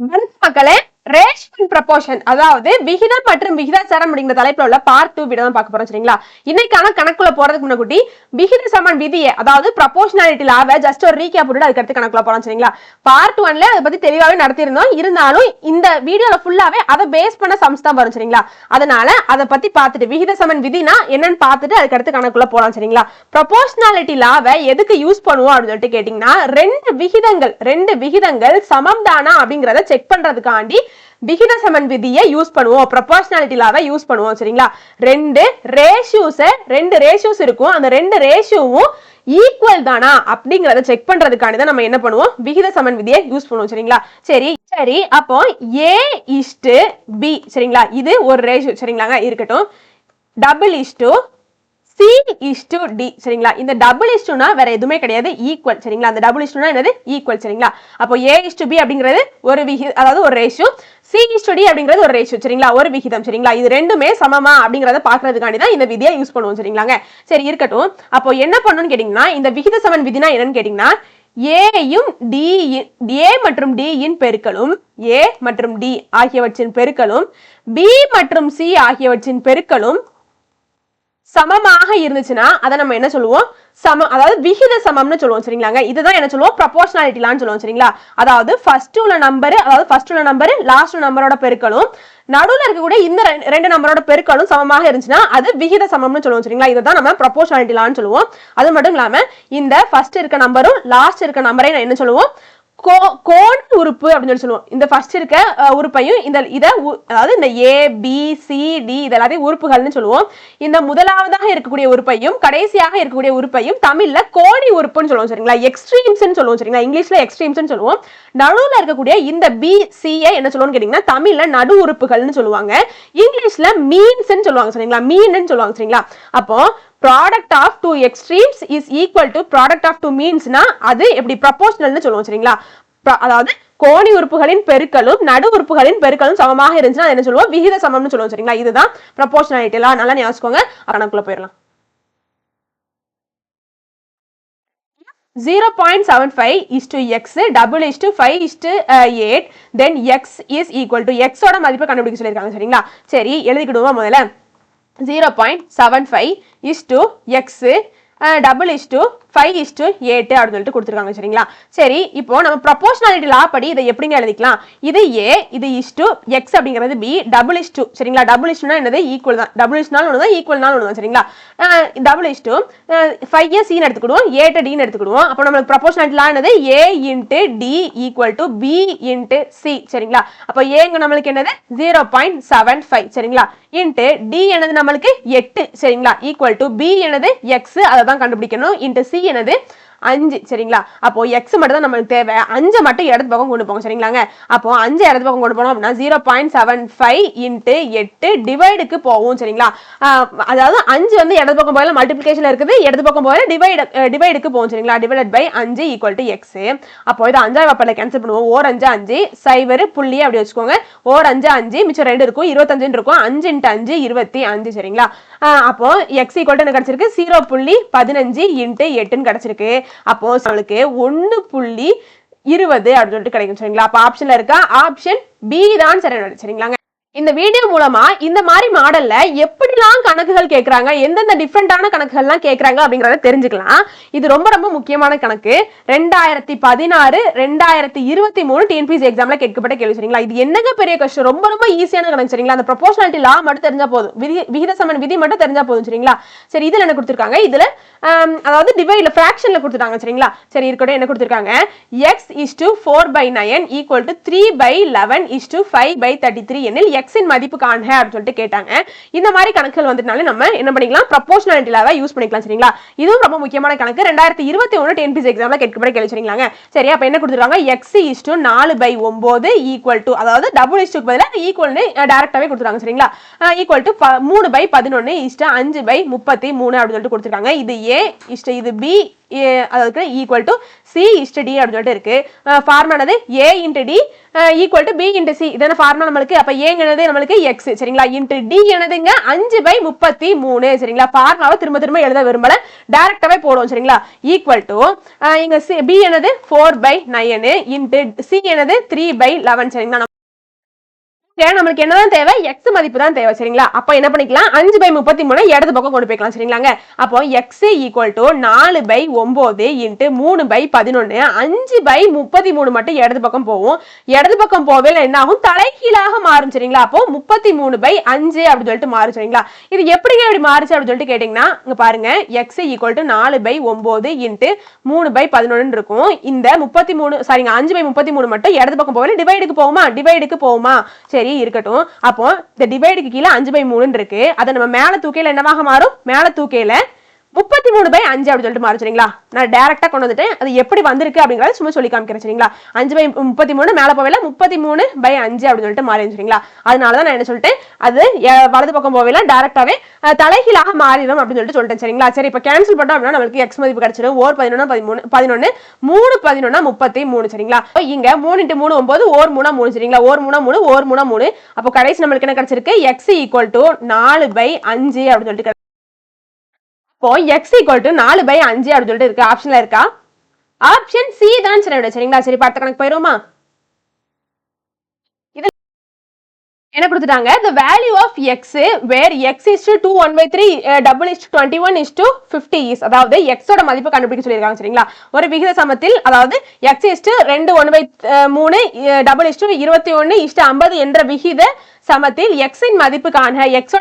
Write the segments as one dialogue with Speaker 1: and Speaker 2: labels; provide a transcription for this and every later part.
Speaker 1: மக்களே ration proportion அதாவது விகிதம் மற்றும் விகிதாச்சாரம் அப்படிங்கிற தலைப்புல உள்ள பார்ட் டூ வீடியோ தான் பார்க்க போறோம் சரிங்களா? இன்னைக்கான கணக்குள்ள போறதுக்கு முன்னாடி விகித சமன் விதியை அதாவது ப்ரப்போர்ஷனாலிட்டி லாவை ஜஸ்ட் ஒரு ரீகேப் போட்டு அதுக்கு அடுத்து கணக்குல போறோம் சரிங்களா? பார்ட் ஒன்ல அதை பத்தி தெளிவாகவே நடத்தியிருந்தோம். இருந்தாலும் இந்த வீடியோல ஃபுல்லாவே அதை பேஸ் பண்ண சம்ஸ் தான் வரும் சரிங்களா? அதனால அதை பத்தி பார்த்துட்டு விகித சமன் விதினா என்னன்னு பார்த்துட்டு அதுக்கு அடுத்து கணக்குள்ள போலாம் சரிங்களா? ப்ரப்போர்ஷனாலிட்டி லாவை எதுக்கு யூஸ் பண்ணுவோம் அப்படின்னு சொல்லிட்டு கேட்டீங்கன்னா ரெண்டு விகிதங்கள் ரெண்டு விகிதங்கள் சமம் தானா அப்படிங்கறத செக் பண்றதுக்காண்டி விகித சமன் விதியை யூஸ் பண்ணுவோம். ப்ரொபோஷனாலிட்டி லாவை யூஸ் பண்ணுவோம் சரிங்களா? ரெண்டு ரேஷியோஸை ரெண்டு ரேஷியூஸ் இருக்கும். அந்த ரெண்டு ரேஷியோவும் ஈக்குவல் தானா? அப்படிங்கறத செக் பண்றதுக்காண்டி தான் நம்ம என்ன பண்ணுவோம்? விகித சமன் விதியை யூஸ் பண்ணுவோம் சரிங்களா? சரி சரி அப்போ ஏ இஸ்டு பி சரிங்களா? இது ஒரு ரேஷியோ சரிங்களாங்க? இருக்கட்டும். Double is to C is to D சரிங்களா? இந்த டபுள் இஸ்டுனா வேற எதுவுமே கிடையாது. ஈக்குவல் சரிங்களா? அந்த டபுள் இஸ்டுனா என்னது? ஈக்குவல் சரிங்களா? அப்போ ஏ இஷ்டு பி அப்படிங்கிறது ஒரு விகி அதாவது ஒரு ரேஷியோ சி ஸ்டடி அப்படிங்கிறது ஒரு ரேஷியோ சரிங்களா? ஒரு விகிதம் சரிங்களா? இது ரெண்டுமே சமமா அப்படிங்கறத பாக்குறதுக்காண்டி தான் இந்த விதியை யூஸ் பண்ணுவோம் சரிங்களாங்க? சரி இருக்கட்டும். அப்போ என்ன பண்ணணும்னு கேட்டீங்கன்னா இந்த விகித சமன் விதினா என்னன்னு கேட்டீங்கன்னா ஏயும் டி ஏ மற்றும் டி இன் பெருக்கலும் ஏ மற்றும் டி ஆகியவற்றின் பெருக்கலும் பி மற்றும் சி ஆகியவற்றின் பெருக்கலும் சமமாக இருந்துச்சுன்னா அதை நம்ம என்ன சொல்லுவோம்? சம அதாவது விகித சமம்னு சொல்லுவோம் சரிங்களாங்க? இதுதான் என்ன சொல்லுவோம்? ப்ரொபோஷனாலிட்டிலான்னு சொல்லுவோம் சரிங்களா? அதாவது ஃபர்ஸ்ட் உள்ள நம்பர் அதாவது ஃபர்ஸ்ட் உள்ள நம்பர் லாஸ்ட் நம்பரோட பெருக்களும் நடுவில் இருக்கக்கூடிய இந்த ரெண்டு- ரெண்டு நம்பரோட பெருக்களும் சமமாக இருந்துச்சுன்னா அது விகித சமம்னு சொல்லுவோம் சரிங்களா? இதுதான் நம்ம ப்ரொபோஷனாலிட்டிலான்னு சொல்லுவோம். அது மட்டும் இல்லாமல் இந்த ஃபர்ஸ்ட் இருக்க நம்பரும் லாஸ்ட் இருக்க நம்பரையும் நான் என்ன சொல்லுவோம்? கோ உறுப்பு அப்படின்னு சொல்லி சொல்லுவோம். இந்த ஃபர்ஸ்ட் இருக்க உறுப்பையும் இந்த இதை உ- அதாவது இந்த ஏ பி சி டி இது எல்லாத்தையும் உறுப்புகள்னு சொல்லுவோம். இந்த முதலாவதாக இருக்கக்கூடிய உறுப்பையும் கடைசியாக இருக்கக்கூடிய உறுப்பையும் தமிழ்ல கோடி உறுப்புன்னு சொல்லுவோம் சரிங்களா? எக்ஸ்ட்ரீம்ஸ்னு சொல்லுவோம் சரிங்களா? இங்கிலீஷ்ல எக்ஸ்ட்ரீம்ஸ்னு சொல்லுவோம். நடுவில் இருக்கக்கூடிய இந்த பி சி என்ன சொல்லுவோம்னு கேட்டீங்கன்னா தமிழ்ல நடு உறுப்புகள்னு சொல்லுவாங்க. இங்கிலீஷ்ல மீன்ஸ்னு சொல்லுவாங்க சரிங்களா? மீன்னு சொல்லுவாங்க சரிங்களா? அப்போ product of two extremes is equal to product of two மீன்ஸ்னா அது எப்படி ப்ரப்போர்ஷனல்னு சொல்லுவோம் சரிங்களா? அதாவது கோணி உறுப்புகளின் பெருக்கலும் நடு உறுப்புகளின் பெருக்கலும் சமமாக இருந்துச்சுன்னா என்ன சொல்லுவோம்? விகித சமம்னு சொல்லுவோம் சரிங்களா? இதுதான் ப்ரப்போர்ஷனாலிட்டிலாம் நல்லா ஞாபகம் கணக்குள்ள போயிடலாம். Zero point seven five is to X double is to five is to eight then X is equal to எக்ஸோட மதிப்பை கண்டுபிடிக்க சொல்லியிருக்காங்க சரிங்களா? சரி எழுதிக்கிடுவோம் முதல்ல? Zero point seven five is to X double is to five is எட்டு அப்படின்னு சொல்லிட்டு கொடுத்துருக்காங்க சரிங்களா? சரி இப்போ நம்ம ப்ரொபோஷனாலிட்டி லா படி இதை எப்படிங்க எழுதிக்கலாம்? இது ஏ இது இஸ்டு எக்ஸ் அப்படிங்கிறது பி டபுள் இஸ் டூ சரிங்களா? டபுள் இஸ்டுனா என்னது? ஈக்குவல் தான். டபுள் இஸ்னாலும் ஒன்று தான் ஈக்குவல்னாலும் ஒன்று தான் சரிங்களா? டபுள் இஸ் டூ ஃபைவ் சின்னு எடுத்துக்கிடுவோம் ஏட்டு டின்னு எடுத்துக்கிடுவோம். அப்போ நம்மளுக்கு ப்ரொபோஷனாலிட்டி லா என்னது? A into D equal to B into C சரிங்களா? அப்போ ஏங்க நம்மளுக்கு என்னது? ஜீரோ பாயிண்ட் செவன் ஃபைவ் சரிங்களா? இன்ட்டு டி என்னது நம்மளுக்கு? எட்டு சரிங்களா? ஈக்குவல் டு பி என்னது? எக்ஸ் அதை தான் கண்டுபிடிக்கணும். இன்ட்டு சி எனது அஞ்சு சரிங்களா? அப்போ எக்ஸ் மட்டும் தான் நம்மளுக்கு தேவை. அஞ்சு மட்டும் இடது பக்கம் கொண்டு போங்க சரிங்களாங்க? அப்போ அஞ்சு இடது பக்கம் கொண்டு போனோம் அப்படின்னா zero point seven five into எட்டு டிவைடுக்கு போகும் சரிங்களா? அதாவது அஞ்சு வந்து இடது பக்கம் போகல மல்டிபிளிகேஷன் இருக்குது. இடது பக்கம் போகல டிவைடு டிவைடுக்கு போகும் சரிங்களா? டிவைடட் பை அஞ்சு ஈக்குவல் டு எக்ஸ் அப்போ இது அஞ்சாவது வாப்பில் கேன்சல் பண்ணுவோம். ஓர் அஞ்சு அஞ்சு சைவர் புள்ளி அப்படி வச்சுக்கோங்க. ஓர் அஞ்சு அஞ்சு மிச்சம் ரெண்டு இருக்கும். இருபத்தஞ்சுன்னு இருக்கும். அஞ்சு இன்ட்டு அஞ்சு இருபத்தி அஞ்சு சரிங்களா? அப்போ எக்ஸ் ஈக்குவல் என்ன கிடச்சிருக்கு? ஜீரோ புள்ளி பதினஞ்சு இன்ட்டு எட்டுன்னு கிடச்சிருக்கு. அப்போ அவளுக்கு ஒன்று புள்ளி இருபது அப்படின்னு சொல்லிட்டு கிடைக்கும் சரிங்களா? அப்போ ஆப்ஷன்ல இருக்கா? ஆப்ஷன் பி தான் சரி சரிங்களாங்க இந்த வீடியோ மூலமா இந்த மாதிரி மாடல்ல எப்படிலாம் கணக்குகள் கேட்கறாங்க எந்தெந்த டிஃப்ரெண்டான கணக்குகள்லாம் கேட்கறாங்க அப்படிங்கறத தெரிஞ்சுக்கலாம். இது ரொம்ப ரொம்ப முக்கியமான கணக்கு. ரெண்டாயிரத்தி பதினாறு ரெண்டாயிரத்தி இருபத்தி மூணு டிஎன்பிசி எக்ஸாம்ல கேட்கப்பட்ட கேள்வி சரிங்களா? இது என்னங்க பெரிய கஷ்டம் ரொம்ப ரொம்ப ஈஸியான கணக்கு சரிங்களா? அந்த ப்ரொபோஷனாலிட்டி லா மட்டும் தெரிஞ்சா போதும். விதி விகித சமன் விதி மட்டும் தெரிஞ்சா போதும் சரிங்களா? சரி இதுல என்ன கொடுத்துருக்காங்க? இதுல அதாவது டிவைட்ல ஃபிராக்ஷன்ல கொடுத்துட்டாங்க சரிங்களா? சரி இருக்கட்டும் என்ன கொடுத்துருக்காங்க? X is to four by nine equal to three by eleven is to five by thirty three எனில் எக்ஸின் மதிப்பு காண அப்படின்னு சொல்லிட்டு கேட்டாங்க. இந்த மாதிரி கணக்குகள் வந்துட்டாலே நம்ம என்ன பண்ணிக்கலாம்? ப்ரொபோஷனாலிட்டி லாவை யூஸ் பண்ணிக்கலாம் சரிங்களா? இதுவும் ரொம்ப முக்கியமான கணக்கு. ரெண்டாயிரத்தி இருபத்தி ஒன்று டென்பிசி எக்ஸாம்ல கேட்கப்பட கேள்வி சரிங்களாங்க? சரி அப்ப என்ன கொடுத்துருக்காங்க? எக்ஸ் இஸ் டு நாலு பை ஒன்பது ஈக்குவல் டு அதாவது டபுள் இஸ்டுக்கு பதிலாக ஈக்குவல்னு டேரக்டாவே கொடுத்துருக்காங்க சரிங்களா? ஈக்குவல் டு மூணு பை பதினொன்று இஷ்ட அஞ்சு பை முப்பத்தி மூணு அப்படின்னு சொல்லிட்டு கொடுத்துருக்காங்க. இது ஏ இஷ்ட இது பி அதாவது equal to C is to D அப்படின்னு சொல்லிட்டு இருக்கு. ஃபார்மானது A into D equal to B into C இதான ஃபார்மா நம்மளுக்கு? அப்போ ஏங்கிறது நம்மளுக்கு எக்ஸ் சரிங்களா? இன்ட்டு டி என்னதுங்க? அஞ்சு பை முப்பத்தி மூணு சரிங்களா? ஃபார்மாவை திரும்ப திரும்ப எழுத விரும்பல. டேரக்டாவே போடுவோம். சரிங்களா? ஈக்குவல் டு இங்க பி என்னது? Four by nine into C என்னது? த்ரீ பை லெவன் சரிங்களா? இங்க நம்மளுக்கு என்னதான் தேவை? எக்ஸ் மதிப்பு தான் தேவை சரிங்களா? அப்போ என்ன பண்ணிக்கலாம்? அஞ்சு பை முப்பத்தி மூணு இடது பக்கம் கொண்டு போய்க்கலாம் சரிங்களாங்க அப்போ எக்ஸ் ஈக்குவல் டு நாலு பை ஒன்பது இன்ட்டு மூணு பை பதினொன்னு. அஞ்சு பை முப்பத்தி மூணு மட்டும் இடது பக்கம் போகும். இடது பக்கம் போவே என்ன ஆகும்? தலைகீழாக மாறும் சரிங்களா? அப்போ முப்பத்தி மூணு பை அஞ்சு அப்படின்னு சொல்லிட்டு மாறும் சரிங்களா? இது எப்படிங்க இப்படி மாறுச்சு அப்படின்னு சொல்லிட்டு கேட்டிங்கன்னா இங்கே பாருங்க. எக்ஸ் ஈக்குவல் டு நாலு பை ஒன்பது இன்ட்டு மூணு பை பதினொன்னு இருக்கும். இந்த முப்பத்தி மூணு சாரிங்க அஞ்சு பை முப்பத்தி மூணு மட்டும் இடது பக்கம் போகல டிவைடுக்கு போகுமா? டிவைடுக்கு போகுமா? சரி இருக்கட்டும். அப்போ இந்த டிவைடுக்கு கீழே அஞ்சு பை மூணுன்னு இருக்கு. அதை நம்ம மேல தூக்கையில என்னவாக மாறும்? மேல தூக்கையில முப்பத்தி மூணு பை அஞ்சு அப்படின்னு சொல்லிட்டு மாறும் சரிங்களா? நான் டேரக்டா கொண்டு வந்துட்டேன். அது எப்படி வந்திருக்கு அப்படிங்கறத சும்மா சொல்லி காமிக்கிறேன் சரிங்களா? அஞ்சு பை முப்பத்தி மூணு மேலே போவையில முப்பத்தி மூணு பை அஞ்சு அப்படின்னு சொல்லிட்டு மாறிடும் சரிங்களா? அதனால தான் நான் என்ன சொல்லிட்டேன்? அது வலது பக்கம் போவையில டேரக்டாவே தலைகீழாக மாறிடும் அப்படின்னு சொல்லிட்டு சொல்லிட்டேன் சரிங்களா? சரி இப்போ கேன்சல் பண்ணோம் அப்படின்னா நம்மளுக்கு எக்ஸ் மதிப்பு கிடைச்சிடும் ஓர் பதினொன்று பதிமூணு பதினொன்று மூணு பதினொன்னா முப்பத்தி மூணு சரிங்களா? இங்க மூணு இன்ட்டு மூணு ஒன்பது ஓர் மூணா மூணு சரிங்களா? ஓர் மூணா மூணு ஓர் மூணா மூணு. அப்போ கடைசி நம்மளுக்கு என்ன கிடைச்சிருக்கு? எக்ஸ் ஈக்குவல் டு நாலு பை அஞ்சு அப்படின்னு சொல்லிட்டு அப்போ எக்ஸ் ஈக்குவல் டு நாலு பை அஞ்சு அப்படின்னு சொல்லிட்டு இருக்கு. ஆப்ஷன்ல இருக்கா? ஆப்ஷன் சி தான் சரி சரிங்களா? சரி பார்த்த கணக்கு போயிருமா என்ன கொடுத்துட்டாங்க? The value of x where x is to 2 1 by 3 uh, double is to 21 is to 50 is. அதாவது x ஓட மதிப்பு கண்டுபிடிக்க சொல்லியிருக்காங்க சரிங்களா? ஒரு விகித சமத்தில் அதாவது x is to 2 1 by uh, 3 double uh, is to 21 is to 50 என்ற விகித சமத்தில் எக்ஸின் இன் மதிப்பு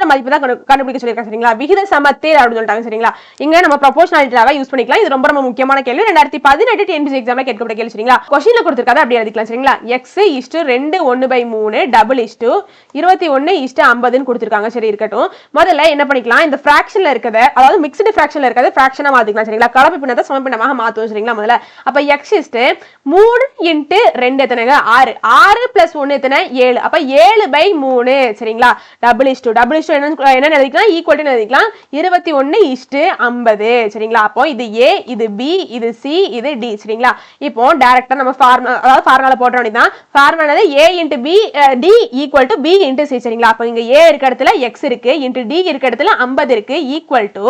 Speaker 1: மதிப்பு தான் கண்டு- கண்டுபிடிக்க சொல்லியிருக்காங்க சரிங்களா? விகித சமத்தில் அப்படின்னு சொல்லிட்டாங்க சரிங்களா? இங்க நம்ம ப்ரொபோஷனாலிட்டியாவே யூஸ் பண்ணிக்கலாம். இது ரொம்ப ரொம்ப முக்கியமான கேள்வி. ரெண்டாயிரத்தி பதினெட்டு டிஎன்பிசி எக்ஸாம்ல கேட்கப்பட்ட கேள்வி சரிங்களா? கொஸ்டின்ல கொடுத்திருக்காது அப்படி எழுதிக்கலாம் சரிங்களா? எக்ஸ் இஷ்டு ரெண்டு ஒன்னு பை மூணு டபுள் இஸ்டு இருபத்தி ஒன்னு இஷ்டு ஐம்பதுன்னு கொடுத்துருக்காங்க சரி இருக்கட்டும். முதல்ல என்ன பண்ணிக்கலாம்? இந்த ஃபிராக்ஷன்ல இருக்கிறத அதாவது மிக்ஸ்டு ஃபிராக்ஷன்ல இருக்கிறத ஃபிராக்ஷனா மாத்திக்கலாம் சரிங்களா? கலப்பு பின்னத்தை சமப்பினமாக மாத்துவோம் சரிங்களா முதல்ல? அப்ப எக்ஸ் இஸ்ட் மூணு இன்ட்டு ரெண்டு எத்தனைங்க? ஆறு. ஆறு பிளஸ் ஒன்னு எத்தனை? ஏழு. அப்ப ஏழு பை மூணு மூணு. சரிங்களா? டபுள் இஸ்டு டபுள் இஸ்டு என்ன என்ன எழுதிக்கலாம்? ஈக்குவல் எழுதிக்கலாம். இருபத்தி ஒன்னு இஸ்டு ஐம்பது சரிங்களா? அப்போ இது ஏ இது பி இது சி இது டி சரிங்களா? இப்போ டேரக்டா நம்ம ஃபார்முலா அதாவது ஃபார்முலா போட்ட வேண்டியதான் formula A into B D equal to B into C சரிங்களா? அப்போ இங்க ஏ இருக்க இடத்துல எக்ஸ் இருக்கு இன்ட்டு டி இருக்க இடத்துல ஐம்பது இருக்கு ஈக்குவல் டு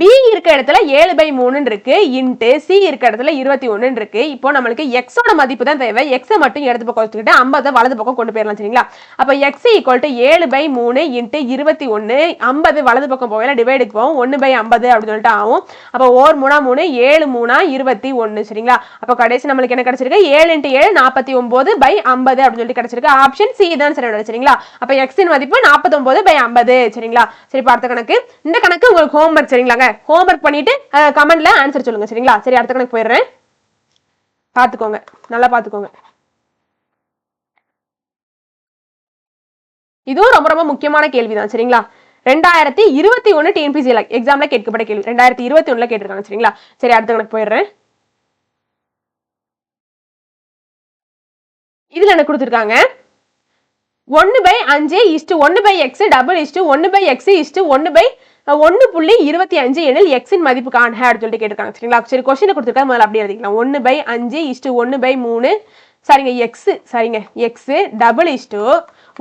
Speaker 1: பி இருக்க இடத்துல ஏழு பை மூணுன்னு இருக்கு இன்ட்டு சி இருக்க இடத்துல இருபத்தி ஒன்றுன்னு இருக்கு. இப்போ நம்மளுக்கு எக்ஸோட மதிப்பு தான் தேவை. எக்ஸை மட்டும் இடது பக்கம் வச்சுக்கிட்டு ஐம்பதை வலது பக்கம் கொண்டு போயிடலாம் சரிங்களா? அப்போ எக்ஸ் ஈக்குவல் டு ஏழு பை மூணு இன்ட்டு இருபத்தி ஒன்று ஐம்பது வலது பக்கம் போகல டிவைடுக்கு போகும் ஒன்று பை ஐம்பது அப்படின்னு சொல்லிட்டு ஆகும். அப்போ ஓர் மூணா மூணு ஏழு மூணா இருபத்தி ஒன்று சரிங்களா? அப்போ கடைசி நம்மளுக்கு என்ன கிடைச்சிருக்கு? ஏழு இன்ட்டு ஏழு நாற்பத்தி ஒம்பது பை ஐம்பது அப்படின்னு சொல்லிட்டு கிடைச்சிருக்கு. ஆப்ஷன் சி தான் சரி சரிங்களா? அப்போ எக்ஸின் மதிப்பு நாற்பத்தொம்போது பை ஐம்பது சரிங்களா? சரி பார்த்த கணக்கு. இந்த கணக்கு உங்களுக்கு ஹோம்ஒர்க் சரிங்களாங்க ஹோம்ஒர்க் பண்ணிட்டு கமெண்ட்ல ஆன்சர் சொல்லுங்க. சரிங்களா? சரி அடுத்த கணக்கு போயிடுறேன். பார்த்துக்கோங்க நல்லா பார்த்துக்கோங்க இதுவும் ரொம்ப ரொம்ப முக்கியமான கேள்விதான். சரிங்களா? ரெண்டாயிரத்தி இருபத்தி ஒன்று டிஎன்பிசி எக்ஸாம்ல கேட்கப்பட்ட கேள்வி. ரெண்டாயிரத்தி இருபத்தி ஒண்ணுல கேட்டிருக்காங்க. சரிங்களா? சரி அடுத்த கணக்கு போயிடுறேன். இதுல என்ன கொடுத்துருக்காங்க? ஒன்னு பை அஞ்சு இஸ்டு ஒன்னு by X double is to ஒன்னு பை எக்ஸ் இஸ்டு ஒன்னு பை ஒன்னு புள்ளி இருபத்தி அஞ்சு எனில் எக்ஸின் மதிப்பு காண்க அப்படின்னு சொல்லிட்டு கேட்டிருக்காங்க. சரிங்களா? சரி கொஸ்டினை கொடுத்துருக்காங்க முதல்ல அப்படியே எழுதிக்கலாம். ஒன்னு பை அஞ்சு இஸ்டு ஒன்னு பை மூணு. சரிங்க எக்ஸு சரிங்க எக்ஸ் டபுள் இஷ்டு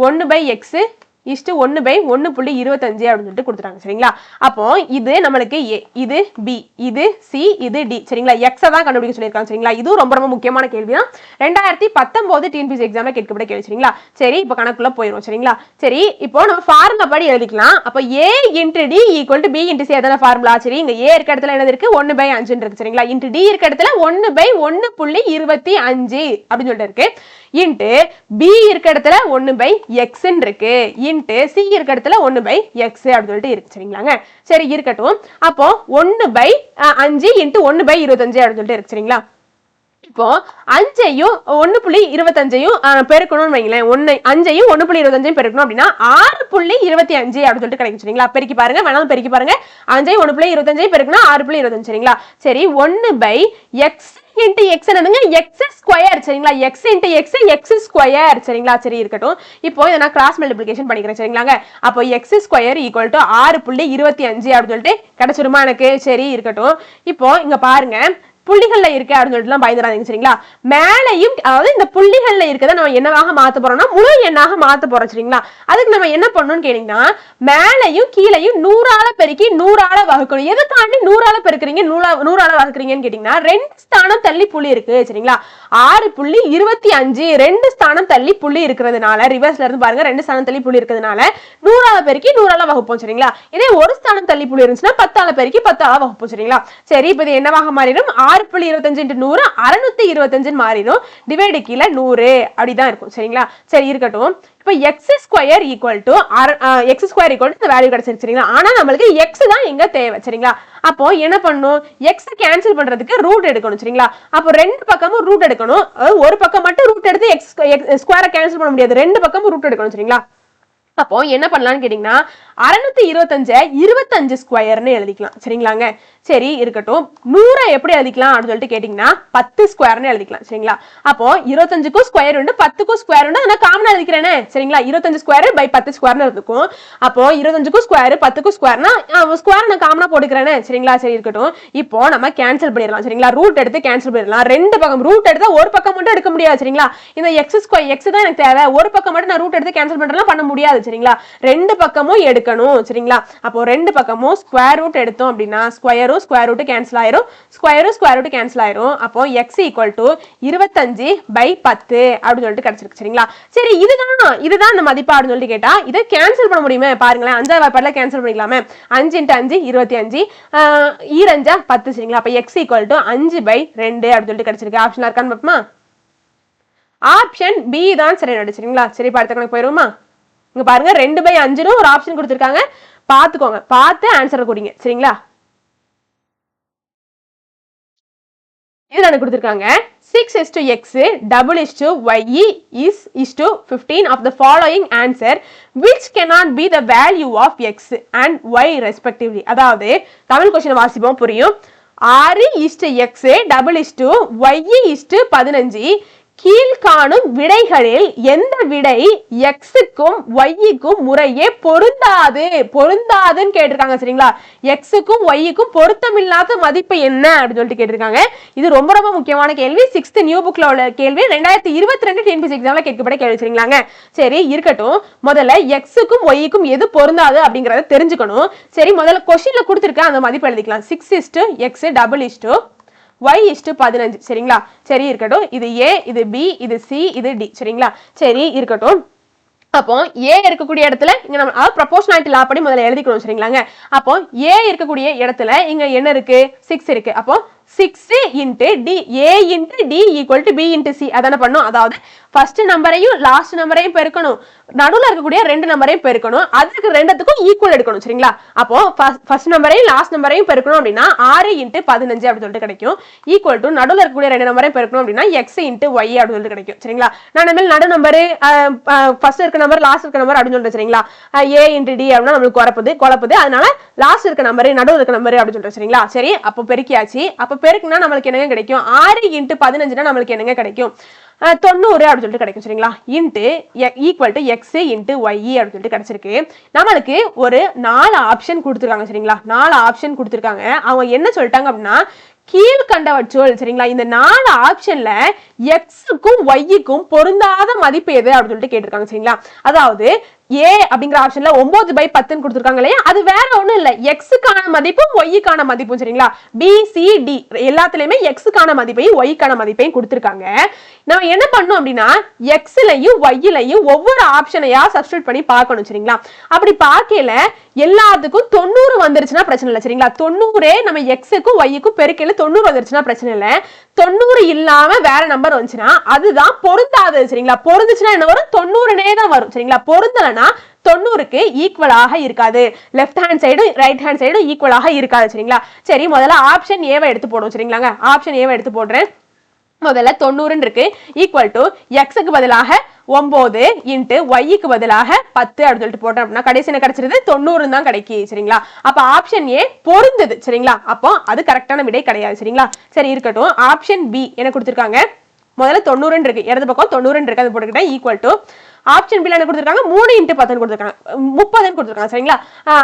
Speaker 1: ஒன்னு பை எக்ஸு இஷ்டு ஒன்று பை ஒன்று புள்ளி இருபத்தஞ்சு அப்படின்னு சொல்லிட்டு கொடுத்துட்டாங்க சரிங்களா? அப்போ இது நம்மளுக்கு ஏ இது பி இது சி இது டி சரிங்களா? எக்ஸை தான் கண்டுபிடிக்க சொல்லியிருக்காங்க சரிங்களா? இதுவும் ரொம்ப ரொம்ப முக்கியமான கேள்வி தான் ரெண்டாயிரத்தி பத்தொம்போது டிஎன்பிசி எக்ஸாமில் கேட்கப்பட்ட கேள்வி சரிங்களா? சரி இப்போ கணக்குள்ள போயிடும் சரிங்களா? சரி இப்போ நம்ம ஃபார்முலா படி எழுதிக்கலாம். அப்போ A into D equal to B into C அதான ஃபார்முலா சரி இங்கே ஏ இருக்க இடத்துல என்னது இருக்கு? ஒன்று பை அஞ்சுன்னு இருக்கு சரிங்களா? இன்ட்டு டி இருக்க இடத்துல ஒன்று பை ஒன்று புள்ளி இருபத்தி அஞ்சு அப்படின்னு சொல்லிட்டு இருக்கு. இன்ட்டு பி இருக்க இடத்துல ஒன்னு பை எக்ஸ்ன்னு இருக்கு. இன்ட்டு சி இருக்க இடத்துல ஒன்னு பை எக்ஸ் அப்படின்னு சொல்லிட்டு இருக்கு. சரிங்களாங்க? சரி இருக்கட்டும். அப்போ ஒன்னு பை அஞ்சு இன்ட்டு ஒன்னு பை இருபத்தஞ்சு அப்படின்னு சொல்லிட்டு இருக்கு. சரிங்களா? இப்போ அஞ்சையும் ஒன்னு புள்ளி இருபத்தஞ்சையும் பெருக்கணும்னு வைங்களேன். ஒன்னு அஞ்சையும் ஒன்னு புள்ளி இருபத்தஞ்சையும் பெருக்கணும் அப்படின்னா ஆறு புள்ளி இருபத்தி அஞ்சு அப்படின்னு சொல்லிட்டு கிடைக்கும். சரிங்களா? பெருக்கி பாருங்க. வேணாலும் பெருக்கி பாருங்க. அஞ்சையும் ஒன்னு புள்ளி இருபத்தஞ்சையும் பெருக்கணும் ஆறு புள்ளி இருபத்தஞ்சு. சரிங்களா? சரி ஒன்னு பை எக்ஸ் இன்ட்டு எக்ஸ் என்னதுங்க? எக்ஸ் ஸ்கொயர் சரிங்களா? X into X X square சரிங்களா? சரி இருக்கட்டும். இப்போ இதை நான் கிராஸ் மல்டிபிளிகேஷன் பண்ணிக்கிறேன் சரிங்களாங்க? அப்போ எக்ஸ் ஸ்கொயர் ஈக்குவல் டு ஆறு புள்ளி இருபத்தி அஞ்சு அப்படின்னு சொல்லிட்டு கிடைச்சிருமா எனக்கு? சரி இருக்கட்டும். இப்போ இங்க பாருங்க. புள்ளிகள்ல இருக்கு அப்படின்னு சொல்லிட்டுலாம் பயந்துடாதீங்க சரிங்களா? மேலையும் அதாவது இந்த புள்ளிகள்ல இருக்கிறத நம்ம என்னவாக மாத்த போறோம்னா முழு எண்ணாக மாத்த போறோம் சரிங்களா? அதுக்கு நம்ம என்ன பண்ணணும்னு கேட்டீங்கன்னா மேலையும் கீழையும் நூறால பெருக்கி நூறால வகுக்கணும். எதுக்காண்டி நூறால பெருக்கிறீங்க நூறா நூறால வகுக்குறீங்கன்னு கேட்டீங்கன்னா ரெண்டு ஸ்தானம் தள்ளி புள்ளி இருக்கு சரிங்களா? ஆறு புள்ளி இருபத்தி அஞ்சு ரெண்டு ஸ்தானம் தள்ளி புள்ளி இருக்கிறதுனால ரிவர்ஸ்ல இருந்து பாருங்க ரெண்டு ஸ்தானம் தள்ளி புள்ளி இருக்கிறதுனால நூறால பெருக்கி நூறால வகுப்போம் சரிங்களா? இதே ஒரு ஸ்தானம் தள்ளி புள்ளி இருந்துச்சுன்னா பத்தால பெருக்கி பத்தால வகுப்போம் சரிங்களா? சரி இப்போ இது என்னவாக மாறிடும்? ஆறு புள்ளி இருபத்தஞ்சு இன்ட்டு நூறு அறுநூத்தி இருபத்தஞ்சுன்னு மாறிடும். டிவைடு கீழே நூறு. அப்படிதான் இருக்கும். சரிங்களா? சரி இருக்கட்டும். இப்போ X square equal to X square equal இந்த வேல்யூ கிடைச்சிருக்கு சரிங்களா? ஆனா நம்மளுக்கு எக்ஸ் தான் இங்கே தேவை சரிங்களா? அப்போ என்ன பண்ணும் எக்ஸ் கேன்சல் பண்றதுக்கு ரூட் எடுக்கணும் சரிங்களா? அப்போ ரெண்டு பக்கமும் ரூட் எடுக்கணும். ஒரு பக்கம் மட்டும் ரூட் எடுத்து எக்ஸ் ஸ்கொயரை கேன்சல் பண்ண முடியாது. ரெண்டு பக்கமும் ரூட் எடுக்கணும் சரிங்களா? அப்போ என்ன பண்ணலாம்னு கேட்டிங்கன்னா அறநூத்தி இருபத்தஞ்சை இருபத்தஞ்சு ஸ்கொயர்னு எழுதிக்கலாம். சரிங்களாங்க? சரி இருக்கட்டும். நூறை எப்படி எழுதிக்கலாம் அப்படின்னு சொல்லிட்டு கேட்டிங்கன்னா பத்து ஸ்கொயர்னு எழுதிக்கலாம். சரிங்களா? அப்போ இருபத்தஞ்சுக்கும் ஸ்கொயர் உண்டு பத்துக்கும் ஸ்கொயர் உண்டு. நான் காமனா எழுதிக்கிறேனே. சரிங்களா? இருபத்தஞ்சு ஸ்கொயர் பை பத்து ஸ்கொயர்னு இருக்கும். அப்போ இருபத்தஞ்சுக்கும் ஸ்கொயர் பத்துக்கும் ஸ்கொயர்னா ஸ்கொயர் நான் காமனா போட்டுக்கிறேனே. சரிங்களா? சரி இருக்கட்டும். இப்போ நம்ம கேன்சல் பண்ணிடலாம். சரிங்களா? ரூட் எடுத்து கேன்சல் பண்ணிடலாம். ரெண்டு பக்கம் ரூட் எடுத்தா ஒரு பக்கம் மட்டும் எடுக்க முடியாது. சரிங்களா? இந்த எக்ஸ் ஸ்கொயர் எக்ஸ் தான் எனக்கு தேவை. ஒரு பக்கம் மட்டும் நான் ரூட் எடுத்து கேன்சல் பண்ணுறதுலாம் பண்ண முடியாது. சரிங்களா? ரெண்டு பக்கமும் எடுக்கணும் சரிங்களா? அப்போ ரெண்டு பக்கமும் ஸ்கொயர் ரூட் எடுத்தோம் அப்படின்னா ஸ்கொயரும் ஸ்கொயர் ரூட் கேன்சல் ஆயிரும். ஸ்கொயரும் ஸ்கொயர் ரூட் கேன்சல் ஆயிரும். அப்போ எக்ஸ் ஈக்குவல் டு இருபத்தஞ்சு பை பத்து அப்படின்னு சொல்லிட்டு கிடைச்சிருக்கு சரிங்களா? சரி இதுதான் இதுதான் இந்த மதிப்பா அப்படின்னு சொல்லிட்டு கேட்டா இதை கேன்சல் பண்ண முடியுமே? பாருங்களேன் அஞ்சாவது வாய்ப்பாடுல கேன்சல் பண்ணிக்கலாமே. அஞ்சு இன்ட்டு அஞ்சு இருபத்தி அஞ்சு. ஈரஞ்சா பத்து சரிங்களா? அப்போ எக்ஸ் ஈக்குவல் டு அஞ்சு பை ரெண்டு அப்படின்னு சொல்லிட்டு கிடைச்சிருக்கு. ஆப்ஷன் இருக்கான்னு பார்ப்போமா? ஆப்ஷன் பி தான் சரி நடிச்சிருங்களா சரி பார்த்து கணக்கு போயிருவோமா இங்க பாருங்க ரெண்டு பை அஞ்சுன்னு ஒரு ஆப்ஷன் கொடுத்துருக்காங்க. பார்த்துக்கோங்க. பார்த்து ஆன்சரை கொடுங்க. சரிங்களா? இது எனக்கு கொடுத்துருக்காங்க. Six is to X double is to Y is is to fifteen of the following answer which cannot be the value of X and Y respectively அதாவது தமிழ் கொஸ்டின் வாசிப்போம். புரியும்? ஆறு is to X double is to Y is to பதினஞ்சு கீழ்காணும் விடைகளில் எந்த விடை எக்ஸுக்கும் ஒய்க்கும் முறையே பொருந்தாது. பொருந்தாதுன்னு கேட்டிருக்காங்க சரிங்களா? எக்ஸுக்கும் ஒய்க்கும் பொருத்தமில்லாத மதிப்பு என்ன அப்படின்னு சொல்லிட்டு கேட்டிருக்காங்க. இது ரொம்ப ரொம்ப முக்கியமான கேள்வி. சிக்ஸ்த் நியூ புக்ல உள்ள கேள்வி. ரெண்டாயிரத்தி இருபத்தி ரெண்டு டிஎன்பிசி எக்ஸாம்ல கேட்கப்பட கேள்வி சரிங்களாங்க? சரி இருக்கட்டும். முதல்ல எக்ஸுக்கும் ஒய்க்கும் எது பொருந்தாது அப்படிங்கறத தெரிஞ்சுக்கணும். சரி முதல்ல கொஸ்டின்ல கொடுத்துருக்க அந்த மதிப்பு எழுதிக்கலாம். Six is to X double is to Y is to பதினஞ்சு. சரிங்களா? சரி இருக்கட்டும். இது ஏ இது பி இது சி இது டி சரிங்களா? சரி இருக்கட்டும். அப்போ ஏ இருக்கக்கூடிய இடத்துல இங்க நம்ம அதாவது ப்ரொபோஷனாலிட்டி லா படி முதல்ல எழுதிக்கணும் சரிங்களாங்க? அப்போ ஏ இருக்கக்கூடிய இடத்துல இங்க என்ன இருக்கு? சிக்ஸ் இருக்கு. அப்போ six into D A into D equal to B into C அதான பண்ணும். அதாவது ஃபர்ஸ்ட் நம்பரையும் லாஸ்ட் நம்பரையும் பெருக்கணும். நடுவில் இருக்கக்கூடிய ரெண்டு நம்பரையும் பெருக்கணும். அதுக்கு ரெண்டுத்துக்கும் ஈக்குவல் எடுக்கணும் சரிங்களா? அப்போ ஃபர்ஸ்ட் நம்பரையும் லாஸ்ட் நம்பரையும் பெருக்கணும் அப்படின்னா ஆறு இன்ட்டு பதினஞ்சு அப்படின்னு சொல்லிட்டு கிடைக்கும். ஈக்குவல் டு நடுவில் இருக்கக்கூடிய ரெண்டு நம்பரையும் பெருக்கணும் அப்படின்னா எக்ஸ் இன்ட்டு ஒய் அப்படின்னு சொல்லிட்டு கிடைக்கும் சரிங்களா? நான் இனிமேல் நடு நம்பர் ஃபர்ஸ்ட் இருக்க நம்பர் லாஸ்ட் இருக்க நம்பர் அப்படின்னு சொல்லிட்டு சரிங்களா? ஏ இன்ட்டு டி அப்படின்னா நம்மளுக்கு குழப்புது குழப்புது. அதனால லாஸ்ட் இருக்க நம்பர் நடுவில் இருக்க நம்பர் அப்படின்னு சொல்லிட்டு சரிங்களா? சரி அப்போ பெருக்கியாச்சு. அப்போ பெருக்குனா நம்மளுக்கு என்னங்க கிடைக்கும்? ஆறு இன்ட்டு பதினஞ்சுனா நம்மளுக்கு என்னங்க கிடைக்கும்? தொண்ணூறு அப்படின்னு சொல்லிட்டு கிடைக்கும் சரிங்களா? Into equal to X into Y அப்படின்னு சொல்லிட்டு கிடைச்சிருக்கு. நம்மளுக்கு ஒரு நாலு ஆப்ஷன் கொடுத்துருக்காங்க சரிங்களா? நாலு ஆப்ஷன் கொடுத்துருக்காங்க. அவங்க என்ன சொல்லிட்டாங்க அப்படின்னா கீழ்கண்டவற்றுள் சரிங்களா? இந்த நாலு ஆப்ஷன்ல எக்ஸுக்கும் ஒய்க்கும் பொருந்தாத மதிப்பு எது அப்படின்னு சொல்லிட்டு கேட்டிருக்காங்க சரிங்களா? அதாவது ஏ அப்படிங்கிற ஆப்ஷன்ல ஒன்பது பை பத்துன்னு கொடுத்துருக்காங்க இல்லையா? அது வேற ஒண்ணும் இல்ல. எக்ஸுக்கான மதிப்பும் ஒய்க்கான மதிப்பும் சரிங்களா? பி சி டி எல்லாத்துலயுமே எக்ஸுக்கான மதிப்பையும் ஒய்க்கான மதிப்பையும் கொடுத்துருக்காங்க. நம்ம என்ன பண்ணோம் அப்படின்னா எக்ஸ்லயும் ஒய்லையும் ஒவ்வொரு ஆப்ஷனையா சப்ஸ்டியூட் பண்ணி பார்க்கணும் சரிங்களா? அப்படி பார்க்கல எல்லாத்துக்கும் தொண்ணூறு வந்துருச்சுன்னா பிரச்சனை இல்லை சரிங்களா? தொண்ணூறே நம்ம எக்ஸுக்கும் ஒய்க்கும் பெருக்கையில தொண்ணூறு வந்துருச்சுன்னா பிரச்சனை இல்லை. தொண்ணூறு இல்லாம வேற நம்பர் வந்துச்சுன்னா அதுதான் பொருந்தாது சரிங்களா? பொருந்துச்சுன்னா என்ன வரும்? தொண்ணூறுனே தான் வரும் சரிங்களா? பொருந்தலைன்னா தொண்ணூறுக்கு ஈக்குவலாக இருக்காது. லெஃப்ட் ஹேண்ட் சைடும் ரைட் ஹேண்ட் சைடும் ஈக்குவலாக இருக்காது சரிங்களா? சரி முதல்ல ஆப்ஷன் ஏவை எடுத்து போடுவோம் சரிங்களாங்க? ஆப்ஷன் ஏவை எடுத்து போடுறேன். முதல்ல தொண்ணூறுன்னு இருக்கு. ஈக்குவல் டு எக்ஸுக்கு பதிலாக ஒன்பது இன்ட்டு ஒய்க்கு பதிலாக பத்து அப்படின்னு சொல்லிட்டு போட்டோம் அப்படின்னா கடைசி என்ன கிடைச்சிருது? தொண்ணூறு தான் கிடைக்கி சரிங்களா? அப்ப ஆப்ஷன் ஏ பொருந்தது சரிங்களா? அப்போ அது கரெக்டான விடை கிடையாது சரிங்களா? சரி இருக்கட்டும். ஆப்ஷன் பி என்ன கொடுத்துருக்காங்க? முதல்ல தொண்ணூறுன்னு இருக்கு. இடது பக்கம் தொண்ணூறுன்னு இருக்கு. அது போட்டுக்கிட்டேன் ஈக்குவல் டு ஆப்ஷன் பில் என்ன கொடுத்துருக்காங்க? மூணு இன்ட்டு பத்துன்னு கொடுத்துருக்காங்க. முப்பதுன்னு கொடுத்துருக்காங்க சரிங்களா?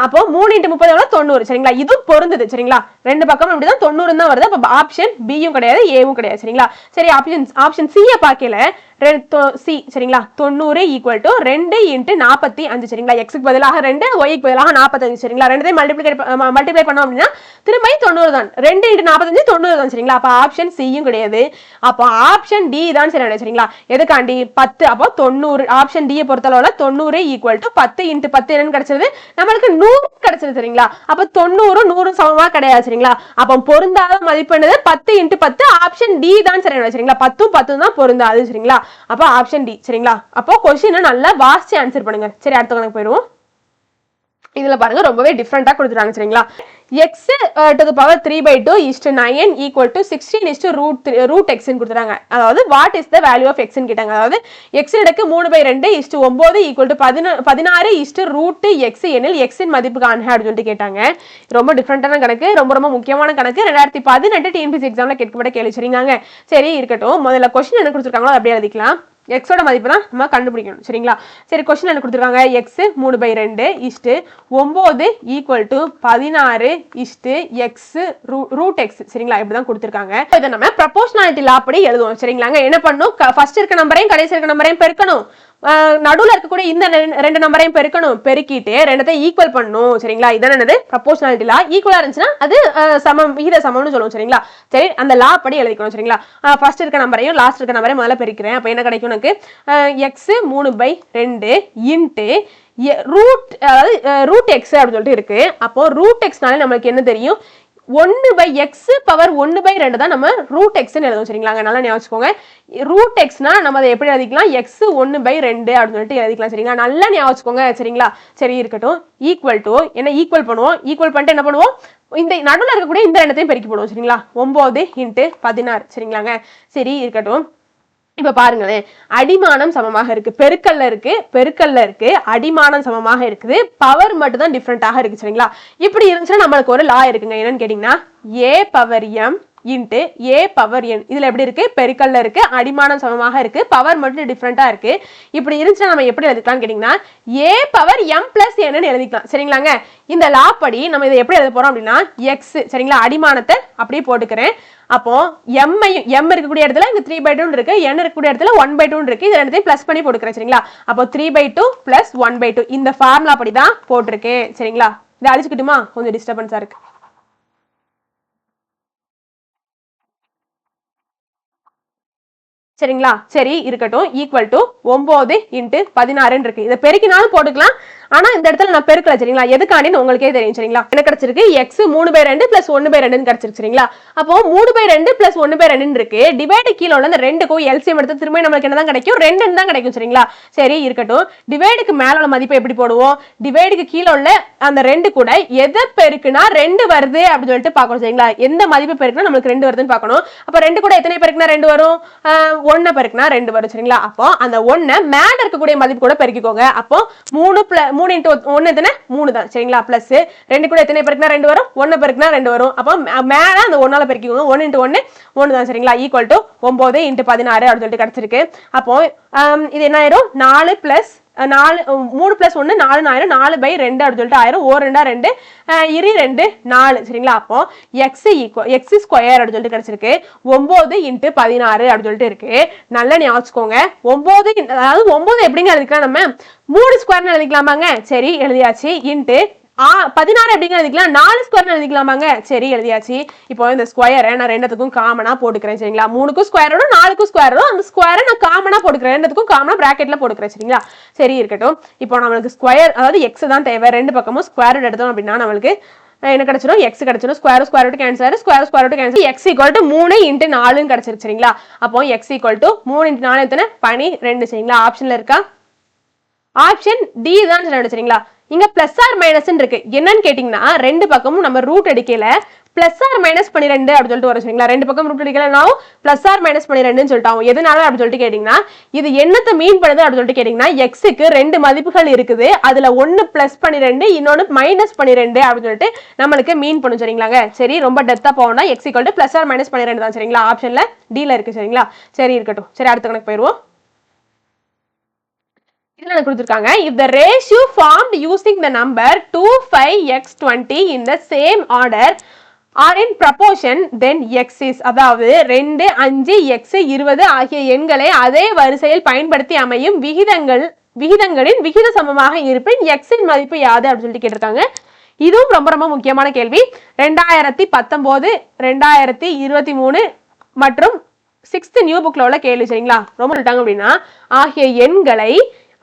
Speaker 1: அப்போ மூணு இன்ட்டு முப்பது தொண்ணூறு சரிங்களா? இது பொருந்தது சரிங்களா? ரெண்டு பக்கம் இப்படிதான் தொண்ணூறு தான் வருது. அப்போ ஆப்ஷன் பியும் கிடையாது ஏவும் கிடையாது சரிங்களா? சரி ஆப்ஷன் ஆப்ஷன் சியை பார்க்கல சி சரிங்களா? தொண்ணூறு ஈக்குவல் டு ரெண்டு இன்ட்டு நாற்பத்தி அஞ்சு சரிங்களா? எக்ஸுக்கு பதிலாக ரெண்டு ஒய்க்கு பதிலாக நாற்பத்தஞ்சு சரிங்களா? ரெண்டுத்தையும் மல்டிப்ளை மல்டிப்ளை பண்ணோம் அப்படின்னா திரும்பி தொண்ணூறு தான். ரெண்டு இன்ட்டு நாற்பத்தஞ்சு தொண்ணூறு தான் சரிங்களா? அப்போ ஆப்ஷன் சியும் கிடையாது. அப்போ ஆப்ஷன் டி தான் சரி சரிங்களா? எதுக்காண்டி? பத்து. அப்போ தொண்ணூறு ஆப்ஷன் டியை பொறுத்தளவில் தொண்ணூறு ஈக்குவல் டு பத்து இன்ட்டு பத்து என்னன்னு கிடைச்சது? நம்மளுக்கு நூறு கிடைச்சது சரிங்களா? அப்போ தொண்ணூறு நூறு சமமாக கிடையாது சரிங்களா? அப்போ பொருந்தாத மதிப்பு என்னது? பத்து இன்ட்டு பத்து ஆப்ஷன் டி தான் சரி சரிங்களா? பத்தும் பத்தும் தான் பொருந்தாது சரிங்களா? அப்போ ஆப்ஷன் டி சரிங்களா? அப்போ கொஸ்டினை நல்லா வாசிச்சு ஆன்சர் பண்ணுங்க. சரி அடுத்த கணக்கு போயிடுவோம். இதில் பாருங்க ரொம்பவே டிஃப்ரெண்ட்டாக கொடுத்துட்டாங்க சரிங்களா? X to the power three by two is to nine equal to sixteen is to root root எக்ஸ்ன்னு கொடுத்துறாங்க அதாவது what is the value of எக்ஸ்ன்னு கேட்டாங்க. அதாவது எக்ஸ் இடக்கு மூணு பை ரெண்டு இஸ்ட் ஒம்பது ஈக்குவல் டு பதினா பதினாறு இஸ்ட் ரூட் எக்ஸ் எனில் எக்ஸின் மதிப்பு காண்க அப்படின்னு சொல்லிட்டு கேட்டாங்க. ரொம்ப டிஃப்ரெண்டான கணக்கு ரொம்ப ரொம்ப முக்கியமான கணக்கு. ரெண்டாயிரத்தி பதினெட்டு டிஎன்பிசி எக்ஸாம்ல கேட்கப்பட்ட கேள்வி சரிங்க? சரி இருக்கட்டும். முதல்ல கொஸ்டின் என்ன கொடுத்துருக்காங்களோ அப்படியே எழுதிக்கலாம். எக்ஸோட மதிப்பு தான் நம்ம கண்டுபிடிக்கணும். சரிங்களா? சரி கொஸ்டின் என்ன கொடுத்துருக்காங்க. எக்ஸு மூணு பை ரெண்டு இஷ்டு ஒம்பது ஈக்குவல் டு பதினாறு இஸ்ட்டு ரூ ரூட் எக்ஸ் சரிங்களா? இப்படி தான் கொடுத்துருக்காங்க இதை நம்ம ப்ரப்போர்ஷனாலிட்டி லா படி எழுதுவோம். சரிங்களாங்க? என்ன பண்ணும்? ஃபர்ஸ்ட் இருக்க நம்பரையும் கடைசி இருக்க நம்பரையும் பெருக்கணும். நடுவில் இருக்கக்கூடிய இந்த ரெண்டு- நம்பரையும் பெருக்கணும். பெருக்கிட்டு ரெண்டத்தையும் ஈக்குவல் பண்ணும். சரிங்களா? இதான் என்னது? ப்ரப்போர்ஷனாலிட்டி லா ஈக்குவலாக இருந்துச்சுன்னா அது சமம் விகித சமம்னு சொல்லுவோம். சரிங்களா? சரி அந்த லா படி எழுதிக்கணும். சரிங்களா? ஃபர்ஸ்ட் இருக்க நம்பரையும் லாஸ்ட் இருக்க நம்பரையும் முதல்ல பெருக்கிறேன். அப்போ என்ன கிடைக்கும் நமக்கு எக்ஸு மூணு பை ரெண்டு இன்ட்டு ரூட் அதாவது ரூட் எக்ஸ் அப்படின்னு சொல்லிட்டு இருக்கு. அப்போ ரூட் எக்ஸ்னாலே நம்மளுக்கு என்ன தெரியும்? ஒன்று பை எக்ஸ் பவர் ஒன்று பை ரெண்டு தான் நம்ம ரூட் எக்ஸ்ன்னு எழுதுவோம். சரிங்களாங்க நல்லா ஞாபகம் வச்சுக்கோங்க. ரூட் எக்ஸ்னா நம்ம அதை எப்படி எழுதிக்கலாம்? எக்ஸ் ஒன்று பை ரெண்டு அப்படின்னு சொல்லிட்டு எழுதிக்கலாம். சரிங்களா? நல்லா ஞாபகம் வச்சுக்கோங்க. சரிங்களா? சரி இருக்கட்டும். ஈக்குவல் டு என்ன ஈக்குவல் பண்ணுவோம்? ஈக்குவல் பண்ணிட்டு என்ன பண்ணுவோம்? இந்த நடுவில் இருக்கக்கூடிய இந்த ரெண்டத்தையும் பெருக்கி போடுவோம். சரிங்களா? ஒம்பது இன்ட்டு பதினாறு. சரிங்களாங்க? சரி இருக்கட்டும். இப்ப பாருங்களேன். அடிமானம் சமமாக இருக்கு. பெருக்கல்ல இருக்கு. பெருக்கல்ல இருக்கு. அடிமானம் சமமாக இருக்குது. பவர் மட்டும் தான் டிஃப்ரெண்டாக இருக்கு சரிங்களா? இப்படி இருந்துச்சுன்னா நம்மளுக்கு ஒரு லா இருக்குங்க. என்னன்னு கேட்டீங்கன்னா A power M into A power N இதில் எப்படி இருக்குது பெருக்கல்ல இருக்கு. அடிமானம் சமமாக இருக்கு. பவர் மட்டும் டிஃப்ரெண்ட்டாக இருக்கு. இப்படி இருந்துச்சுன்னா நம்ம எப்படி எழுதிக்கலாம் கேட்டிங்கன்னா ஏ பவர் எம் பிளஸ் என்னன்னு எழுதிக்கலாம். சரிங்களாங்க? இந்த லா படி நம்ம இதை எப்படி எழுத போகிறோம் அப்படின்னா எக்ஸ் சரிங்களா? அடிமானத்தை அப்படியே போட்டுக்கிறேன். அப்போ எம்ஐயும் எம் இருக்கக்கூடிய இடத்துல இங்க த்ரீ பை டூ இருக்கு என் இருக்கக்கூடிய இடத்துல ஒன் பை டூ இருக்கு இது ரெண்டுத்தையும் பிளஸ் பண்ணி போட்டுக்கிறேன் சரிங்களா? அப்போ three by two plus one by two இந்த ஃபார்முலா படி தான் போட்டிருக்கேன் சரிங்களா? இதை அழிச்சுக்கிட்டுமா? கொஞ்சம் டிஸ்டர்பன்ஸா இருக்கு. சரிங்களா? சரி இருக்கட்டும். ஈக்குவல் டு ஒன்பது இன்ட்டு பதினாறுன்னு இருக்கு. இதை பெருக்கினாலும் போட்டுக்கலாம். ஆனா இந்த இடத்துல நான் பெருக்கல சரிங்களா? எதுக்காண்டின்னு உங்களுக்கே தெரியும் சரிங்களா? என்ன கிடைச்சிருக்கு? எக்ஸ் மூணு பை ரெண்டு பிளஸ் ஒன்னு பை ரெண்டுன்னு கிடைச்சிருக்கு சரிங்களா? அப்போ மூணு பை ரெண்டு பிளஸ் ஒன்னு பை ரெண்டுன்னு இருக்கு. டிவைடு கீழே உள்ள அந்த ரெண்டுக்கும் எல்சிஎம் எடுத்து திரும்ப நம்மளுக்கு என்னதான் கிடைக்கும்? ரெண்டுன்னு தான் கிடைக்கும் சரிங்களா? சரி இருக்கட்டும். டிவைடுக்கு மேல உள்ள மதிப்பை எப்படி போடுவோம்? டிவைடுக்கு கீழே உள்ள அந்த ரெண்டு கூட எதை பெருக்குனா ரெண்டு வருது அப்படின்னு சொல்லிட்டு பார்க்கணும் சரிங்களா? எந்த மதிப்பு பெருக்குனா நம்மளுக்கு ரெண்டு வருதுன்னு பார்க்கணும். அப்போ ரெண்டு கூட எத்தனை பெருக்குனா ரெண்டு வரும்? ஒன்னை பெருக்குனா ரெண்டு வரும் சரிங்களா? அப்போ அந்த ஒன்னை மேல இருக்கக்கூடிய மதிப்பு கூட பெருக்கிக்கோங்க. அப்போ மூணு மூணு இன்ட்டு ஒன்று எத்தனை? மூணு தான் சரிங்களா? ப்ளஸ் ரெண்டு கூட எத்தனை பெருக்குனா ரெண்டு வரும்? ஒன்று பெருக்குனா ரெண்டு வரும். அப்போ மே- மேல அந்த ஒன்னால பெருக்கிக்கோங்க. ஒன்று இன்ட்டு ஒன்று ஒன்று தான் சரிங்களா? ஈக்குவல் டு ஒம்பது இன்ட்டு பதினாறு அப்படின்னு சொல்லிட்டு கிடச்சிருக்கு. அப்போ இது என்ன ஆயிரும்? நாலு பிளஸ் நாலு மூணு ப்ளஸ் ஒன்று நாலு ஆயிரம் நாலு பை ரெண்டு அப்படின்னு சொல்லிட்டு ஆயிரம். ஓ ரெண்டா ரெண்டு. இரு ரெண்டு நாலு. சரிங்களா? அப்போ எக்ஸ் ஈக்குவல் எக்ஸ் ஸ்கொயர் அப்படின்னு சொல்லிட்டு கிடச்சிருக்கு. ஒம்பது இன்ட்டு பதினாறு அப்படின்னு சொல்லிட்டு இருக்கு. நல்லா ஞாபகம் வச்சுக்கோங்க. ஒம்பது அதாவது ஒம்பது எப்படிங்க எழுதிக்கலாம் நம்ம? மூணு ஸ்கொயர்னு எழுதிக்கலாமாங்க? சரி எழுதியாச்சு. இன்ட்டு ஆ பதினாறு அப்படிங்கிற எழுதிக்கலாம். நாலு ஸ்கொயர்னு எழுதிக்கலாமாங்க? சரி எழுதியாச்சு. இப்போ இந்த ஸ்கொயரை நான் ரெண்டுத்துக்கும் காமனா போட்டுக்கிறேன் சரிங்களா? மூணுக்கும் ஸ்கொயர் நாலுக்கும் ஸ்கொயர் அந்த ஸ்கொயரை நான் காமனா போட்டுக்கிறேன். ரெண்டுத்துக்கும் காமனா பிராக்கெட்ல போட்டுக்கிறேன் சரிங்களா? சரி இருக்கட்டும். இப்போ நம்மளுக்கு ஸ்கொயர் அதாவது எக்ஸ் தான் தேவை. ரெண்டு பக்கமும் ஸ்கொயர் எடுத்தோம் அப்படின்னா நம்மளுக்கு என்ன கிடைச்சிடும் எக்ஸ் கிடைச்சிடும் square square root cancel square square root cancel X equal to மூணு இன்ட்டு நாலுன்னு கிடைச்சிருக்கு சரிங்களா? அப்போ எக்ஸ் ஈக்குவல் டு மூணு இன்ட்டு நாலு எத்தனை? பனி ரெண்டு சரிங்களா ஆப்ஷன்ல இருக்கா? ஆப்ஷன் டி தான் சொல்ல சரிங்களா? இங்க பிளஸ் ஆர் மைனஸ் இருக்கு. என்னன்னு கேட்டீங்கன்னா ரெண்டு பக்கமும் நம்ம ரூட் அடிக்கல பிளஸ் ஆர் மைனஸ் பன்னிரெண்டு அப்படின்னு சொல்லிட்டு வரும் சரிங்களா? ரெண்டு பக்கம் ரூட் அடிக்கலனாலும் பிளஸ் ஆர் மைனஸ் பன்னிரெண்டுன்னு சொல்லிட்டு ஆகும் எதனால அப்படின்னு சொல்லிட்டு கேட்டிங்கன்னா இது என்னத்தை மீன் பண்ணுது அப்படின்னு சொல்லிட்டு கேட்டிங்கன்னா எக்ஸுக்கு ரெண்டு மதிப்புகள் இருக்குது. அதில் ஒன்று ப்ளஸ் பன்னிரெண்டு இன்னொன்று மைனஸ் பன்னிரெண்டு அப்படின்னு சொல்லிட்டு நம்மளுக்கு மீன் பண்ணும் சரிங்களாங்க. சரி ரொம்ப டெத்தாக போகணும்னா X equal to plus or minus பன்னிரெண்டு தான் சரிங்களா? ஆப்ஷனில் டீல இருக்குது சரிங்களா? சரி இருக்கட்டும். சரி அடுத்த கணக்கு போயிடுவோம். இதுல கொடுத்துருக்காங்க. If the ratio formed using the number two five X twenty in the same order are in proportion then X is அதாவது ரெண்டு அஞ்சு எக்ஸ் இருபது ஆகிய எண்களை அதே வரிசையில் பயன்படுத்தி அமையும் விகிதங்கள் விகிதங்களின் விகித சமமாக இருப்பின் எக்ஸின் மதிப்பு யாது அப்படின்னு சொல்லிட்டு கேட்டிருக்காங்க. இதுவும் ரொம்ப ரொம்ப முக்கியமான கேள்வி. ரெண்டாயிரத்தி பத்தொம்போது ரெண்டாயிரத்தி இருபத்தி மூணு மற்றும் சிக்ஸ்த் நியூ புக்ல உள்ள கேள்வி சரிங்களா? ரொம்ப சொல்லிட்டாங்க அப்படின்னா ஆகிய எண்களை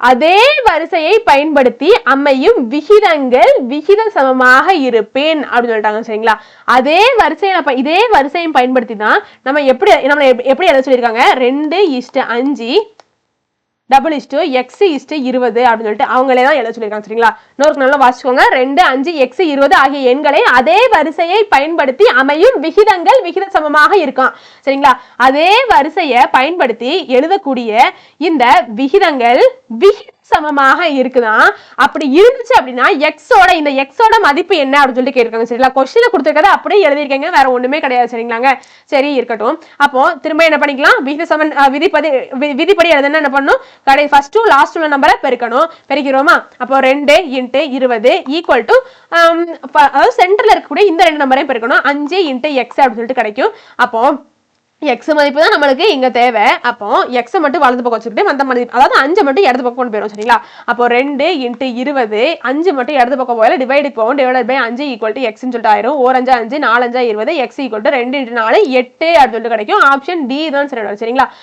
Speaker 1: அதே வரிசையை பயன்படுத்தி அமையும் விகிதங்கள் விகித சமமாக இருப்பேன் அப்படின்னு சொல்லிட்டாங்க சரிங்களா? அதே வரிசையை இதே வரிசையும் பயன்படுத்தி தான் நம்ம எப்படி நம்ம எப்படி எழுத சொல்லியிருக்காங்க? ரெண்டு இஷ்ட அஞ்சு டபுள் இஸ்டு எக்ஸ் இஸ்டு இருபது அப்படின்னு சொல்லிட்டு அவங்களே தான் எழுத சொல்லியிருக்காங்க சரிங்களா? இன்னொரு நல்லா வாசிக்கோங்க ரெண்டு அஞ்சு எக்ஸ் இருபது ஆகிய எண்களை அதே வரிசையை பயன்படுத்தி அமையும் விகிதங்கள் விகித சமமாக இருக்கும் சரிங்களா? அதே வரிசையை பயன்படுத்தி எழுதக்கூடிய இந்த விகிதங்கள் விகித சமமாக இருக்குதான் அப்படி இருந்துச்சு அப்படின்னா எக்ஸோட இந்த எக்ஸோட மதிப்பு என்ன அப்படின்னு சொல்லிட்டு கேட்டிருக்காங்க. சரிங்களா? கொஸ்டினை கொடுத்துருக்கத அப்படியே எழுதியிருக்கீங்க. வேற ஒண்ணுமே கிடையாது. சரிங்களாங்க? சரி இருக்கட்டும். அப்போ திரும்ப என்ன பண்ணிக்கலாம்? விகித சமன் விதிப்படி வி- விதிப்படி எழுதுனா என்ன பண்ணும் கடை ஃபர்ஸ்ட் லாஸ்ட் உள்ள நம்பரை பெருக்கணும். பெருக்கிறோமா? அப்போ ரெண்டு இன்ட்டு இருபது ஈக்குவல் டு um, அதாவது சென்டர்ல இருக்கக்கூடிய இந்த ரெண்டு நம்பரையும் பெருக்கணும். அஞ்சு இன்ட்டு எக்ஸ் அப்படின்னு சொல்லிட்டு கிடைக்கும். அப்போ எக்ஸ் மதிப்பு தான் நம்மளுக்கு இங்க தேவை. அப்போ எக்ஸை மட்டும் வலது பக்கம் வச்சுக்கிட்டு மற்ற மதிப்பு அதாவது அஞ்சு மட்டும் இடது பக்கம் கொண்டு போயிடும் சரிங்களா? அப்போ ரெண்டு இன்ட்டு இருபது அஞ்சு மட்டும் இடது பக்கம் போயில டிவைடு போகும் டிவைட் பை அஞ்சு ஈக்குவல் டு எக்ஸ்னு சொல்லிட்டு ஆயிரும். ஒரு அஞ்சு அஞ்சு நாலு அஞ்சா இருபது எக்ஸ் ஈக்குவல் டு ரெண்டு இன்ட்டு நாலு எட்டு அப்படின்னு சொல்லிட்டு கிடைக்கும். ஆப்ஷன் டி தான் சரி சரிங்களா?